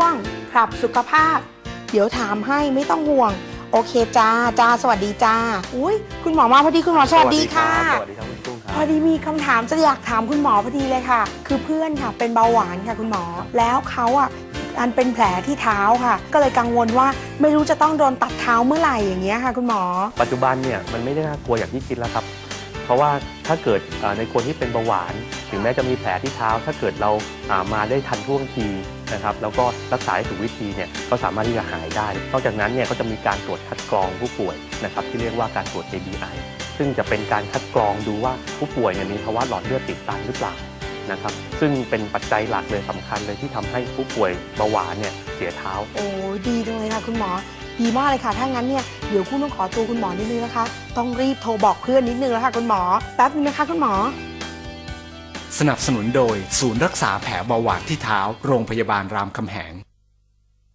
ช่วงครับสุขภาพ เดี๋ยวถามให้ไม่ต้องห่วง โอเคจ้าจ้าสวัสดีจ้าอุ้ยคุณหมอมาพอดีคุณหมอสวัสดีค่ะ สวัสดีครับคุณตุ้งคพรัอบดีมีคำถามจะอยากถามคุณหมอพอดีเลยค่ะ คือเพื่อนค่ะเป็นเบาหวานค่ะคุณหมอ แล้วเขาอะอันเป็นแผลที่เท้าค่ะ ก็เลยกังวลว่าไม่รู้จะต้องโดนตัดเท้าเมื่อไหร่อย่างเงี้ยค่ะคุณหมอ ปัจจุบันเนี่ยมันไม่ได้น่ากลัวอย่างที่คิดแล้วครับ เพราะว่าถ้าเกิดเอ่อในคนที่เป็นเบาหวาน ถึงแม้จะมีแผลที่เท้า ถ้าเกิดเราอ่ามาได้ทันท่วงที นะครับแล้วก็รักษาให้ถูกวิธีเนี่ยก็สามารถที่จะหายได้ นอกจากนั้นเนี่ยก็จะมีการตรวจคัดกรองผู้ป่วยนะครับที่เรียกว่าการตรวจ ABI ซึ่งจะเป็นการคัดกรองดูว่าผู้ป่วยเนี่ยมีภาวะหลอดเลือดติดตันหรือเปล่านะครับซึ่งเป็นปัจจัยหลักเลยสำคัญเลยที่ทำให้ผู้ป่วยเบาหวานเนี่ยเสียเท้า โอ้ดีจังเลยค่ะคุณหมอดีมากเลยค่ะ ถ้างั้นเนี่ยเดี๋ยวคุณต้องขอตัวคุณหมอนิดนึงนะคะ ต้องรีบโทรบอกเพื่อนนิดนึงแล้วค่ะคุณหมอ แป๊บนึงนะคะคุณหมอ สนับสนุนโดย ศูนย์รักษาแผลเบาหวานที่เท้า โรงพยาบาลรามคำแหง